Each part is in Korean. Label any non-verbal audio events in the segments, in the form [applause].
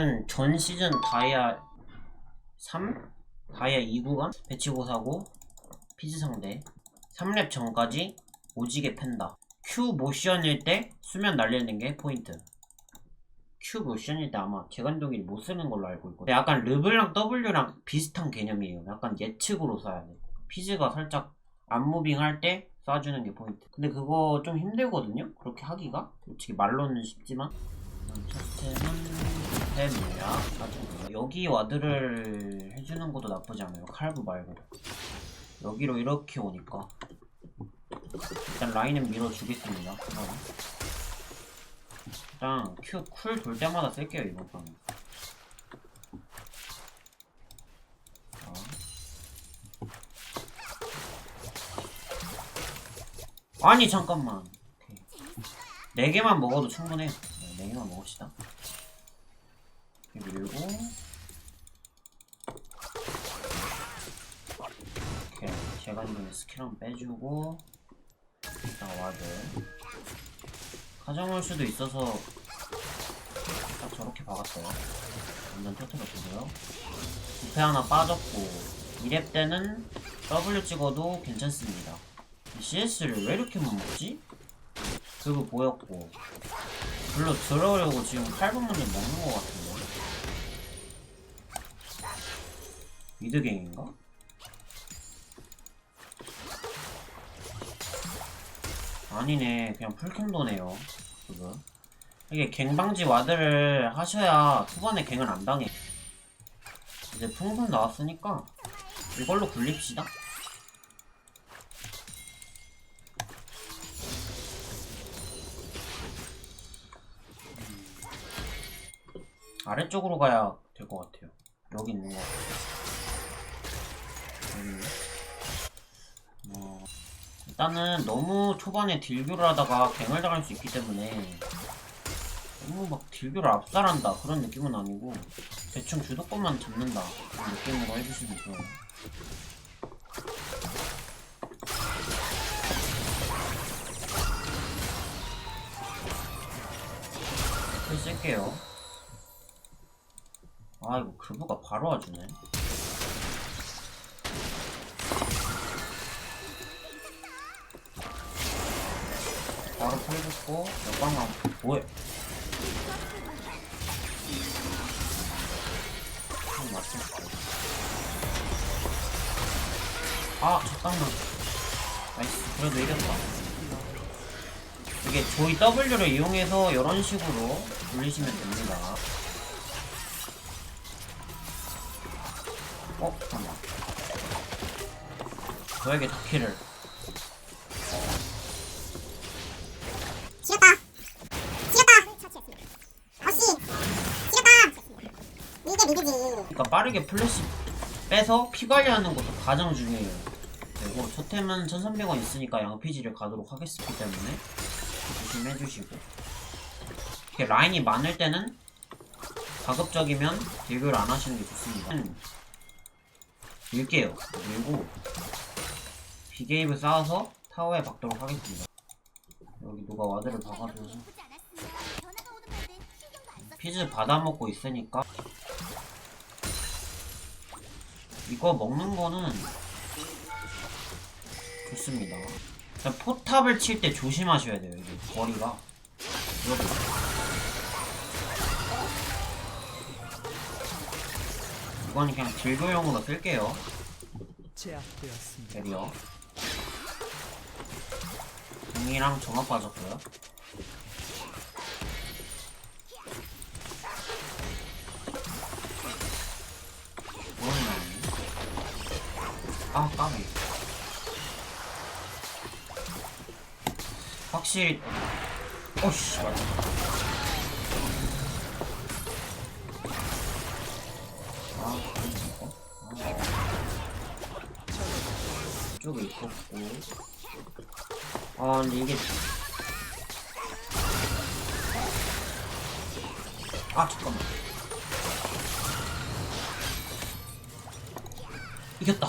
일단은 전 시즌 다이아 3? 다이아 2구간? 배치고 사고 피즈 상대. 3렙 전까지 오지게 팬다. Q 모션일 때 수면 날리는 게 포인트. Q 모션일 때 아마 재간동기를 못 쓰는 걸로 알고 있거든. 약간 르블랑 W랑 비슷한 개념이에요. 약간 예측으로 써야 돼. 피즈가 살짝 안무빙 할 때 쏴주는 게 포인트. 근데 그거 좀 힘들거든요? 그렇게 하기가? 솔직히 말로는 쉽지만. 첫째는 템이야 가지고 여기 와드를 해주는 것도 나쁘지 않아요. 칼부 말고 여기로 이렇게 오니까. 일단 라인은 밀어주겠습니다. 일단 Q 쿨돌 때마다 쓸게요 이번 판은. 자. 아니 잠깐만. 네 개만 먹어도 충분해요. 네, 네 개만 먹읍시다 밀고 이렇게 재간중에 스킬 한번 빼주고 일단 와드. 가져올 수도 있어서 딱 저렇게 박았어요. 완전 터트려주고요. 부패 하나 빠졌고 2렙 때는 W 찍어도 괜찮습니다. CS를 왜 이렇게 못 먹지? 그거 보였고. 별로 들어오려고 지금 8분 먼저 먹는 것 같은데 미드갱인가? 아니네 그냥 풀캠도네요 그거 이게 갱방지 와드를 하셔야 초반에 갱을 안 당해 이제 풍선 나왔으니까 이걸로 굴립시다 아래쪽으로 가야 될 것 같아요. 여기 있는 것 같아요. 어, 일단은 너무 초반에 딜교를 하다가 갱을 당할 수 있기 때문에 너무 막 딜교를 압살한다 그런 느낌은 아니고 대충 주도권만 잡는다 그런 느낌으로 해주시면 좋아요. 풀 쓸게요. 아 이거 그부가 바로 와주네 풀붙고 역광만 뭐해 형 맞췄어 아 잠깐만 나이스. 그래도 이겼다. 이게 조이 W를 이용해서 이런 식으로 돌리시면 됩니다. 어? 잠깐만. 저에게 다키를 그러니까 빠르게 플래시 빼서 피 관리하는 것도 가장 중요해요. 그리고 초템은 1300원 있으니까 양피지를 가도록 하겠기 때문에 조심해 주시고. 이렇게 라인이 많을 때는 가급적이면 딜교를 안 하시는 게 좋습니다. 음. 밀게요. 밀고 비게임을 쌓아서 타워에 박도록 하겠습니다. 여기 누가 와드를 박아줘서. 피즈 받아먹고 있으니까 이거 먹는 거는 좋습니다. 일단 포탑을 칠 때 조심하셔야 돼요. 이게 거리가 이렇게. 이건 그냥 딜교용으로 쓸게요. 제압되었습니다. 베리어. 공이랑 점화 빠졌고요. 아, 까비. 확실히, 어씨, 맞다. 아, 이거? 아. 이쪽에 있었고. 아, 근데 이게. 아, 잠깐만. 이겼다.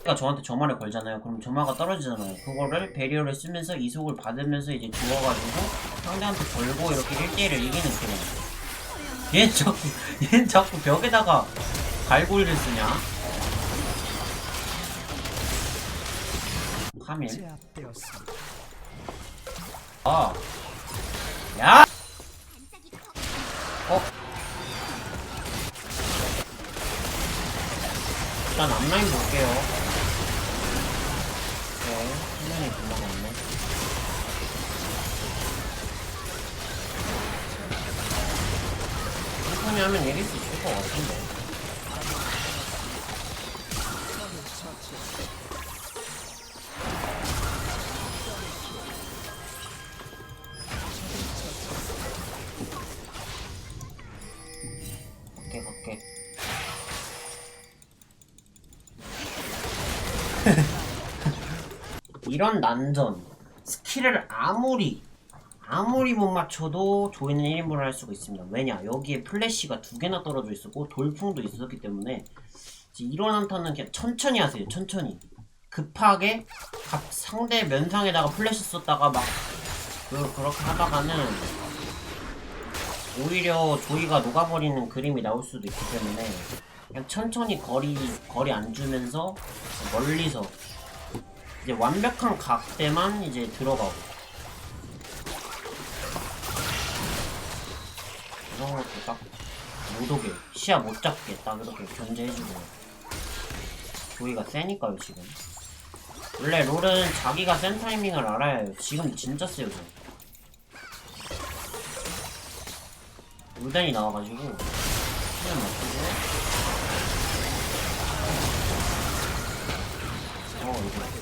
그러니까 저한테 점화를 걸잖아요. 그럼 점화가 떨어지잖아요. 그거를 배리어를 쓰면서 이속을 받으면서 이제 주워가지고 상대한테 걸고 이렇게 1대1을 이기는 그런. 얘 자꾸 [laughs] 얘 자꾸 벽에다가 갈고리를 쓰냐? 카밀. 아. 야! 어? 일단 앞라인 볼게요. 네, 화면이 금방 왔네. 천천히 하면 이길 수 있을 것 같은데. 이런 난전 스킬을 아무리 아무리 못 맞춰도 조이는 1인분을 할 수가 있습니다. 왜냐 여기에 플래시가 두 개나 떨어져 있었고 돌풍도 있었기 때문에 이런 한타는 그냥 천천히 하세요 천천히. 급하게 각 상대 면상에다가 플래시 썼다가 막 그, 그렇게 하다가는 오히려 조이가 녹아버리는 그림이 나올 수도 있기 때문에 그냥 천천히 거리 거리 안 주면서 멀리서 이제 완벽한 각대만 이제 들어가고. 이런 것도 딱못 오게 시야 못 잡게 딱 이렇게 견제해주고. 조이가 세니까요 지금. 원래 롤은 자기가 센 타이밍을 알아야 해요. 지금 진짜 세요 저 울단이 나와가지고 시간 맞추고. 어 이거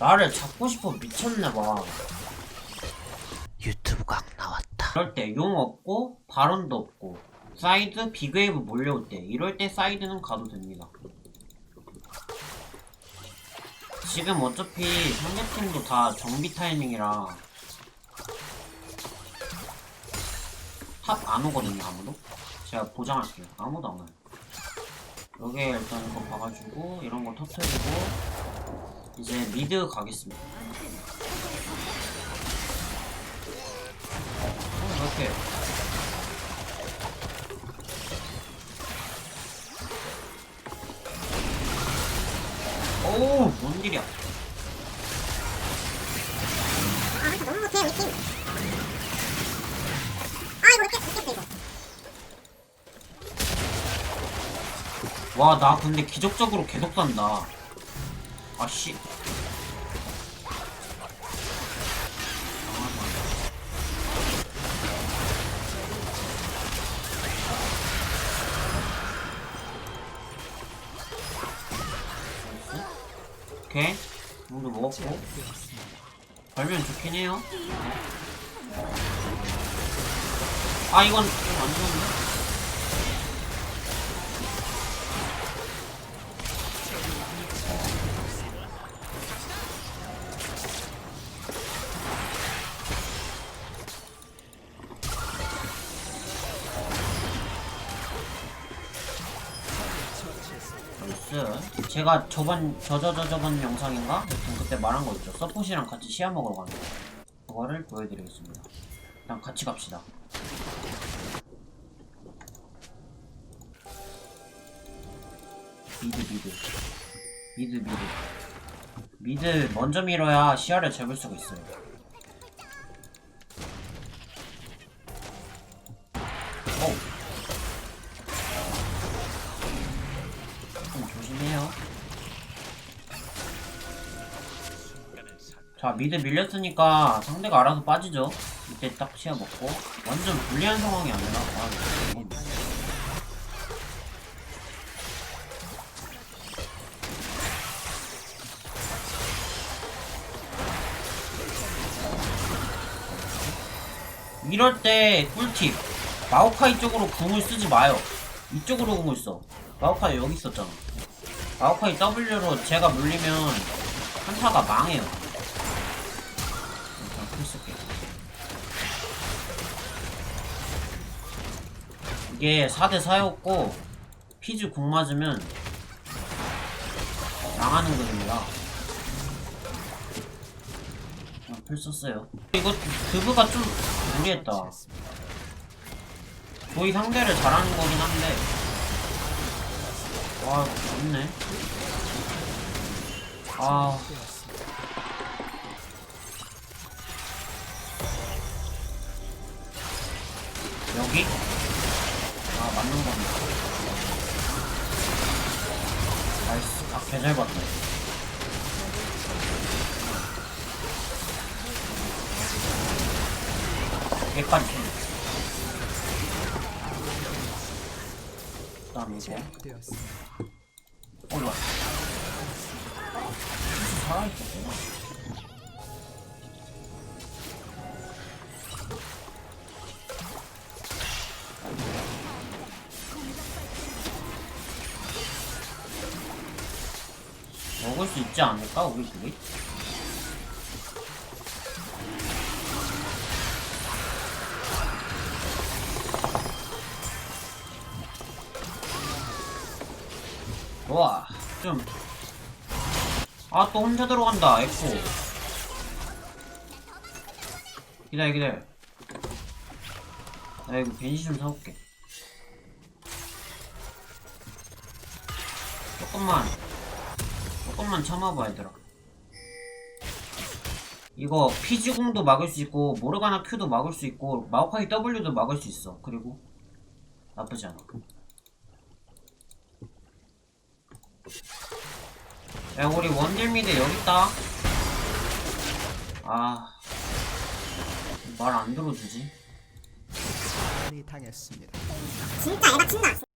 나를 잡고 싶어 미쳤나봐. 유튜브 각 나왔다. 이럴 때 용 없고 발언도 없고 사이드 빅웨이브 몰려올 때 이럴 때 사이드는 가도 됩니다. 지금 어차피 상대팀도 다 정비 타이밍이라 탑 안 오거든요 아무도. 제가 보장할게요. 아무도 안 와요. 여기에 일단 이거 봐가지고 이런 거 터트리고 이제 미드 가겠습니다. 어, 이렇게. 오우 뭔 일이야. 와나 근데 기적적으로 계속 산다 아씨. 오케이. 물도 먹었고? 제압되었습니다. 벌면 좋긴 해요. 아 이건 좀안 나이스. 제가 저번 저저저 저번 영상인가? 그때 말한 거 있죠. 서폿이랑 같이 시야 먹으러 가는 거 그거를 보여드리겠습니다. 일단 같이 갑시다. 미드 미드. 미드 미드. 미드 먼저 밀어야 시야를 잡을 수가 있어요. 오 자, 미드 밀렸으니까 상대가 알아서 빠지죠. 이때 딱 시야 먹고. 완전 불리한 상황이 아니라. 아. 이럴 때 꿀팁. 마오카이 쪽으로 궁을 쓰지 마요. 이쪽으로 궁을 써. 마오카이 여기 있었잖아. 마오카이 W로 제가 물리면 한타가 망해요. 이게 4대4였고 피즈 공 맞으면 망하는 거입니다 그냥 풀 썼어요 이거 그브가 좀 무리했다. 거의 상대를 잘하는 거긴 한데 와 좋네 아. 여기? 아 맞는 건데. 나이스. 아 개잘 봤네. 여기까지 그 다음 이거 제압되었습니다. 올라 살아있었구나 않을까 우리 둘이? 좋아 좀. 아 또 혼자 들어간다 에코. 기다려 기다려. 나 이거 벤시 좀 사올게. 조금만 조금만 참아봐 얘들아. 이거 피지공도 막을 수 있고 모르가나 Q도 막을 수 있고 마오카이 W도 막을 수 있어 그리고. 나쁘지 않아. 야 우리 원딜 미드 여기 있다. 아 말 안 들어주지? 당했습니다. 진짜 에바 친다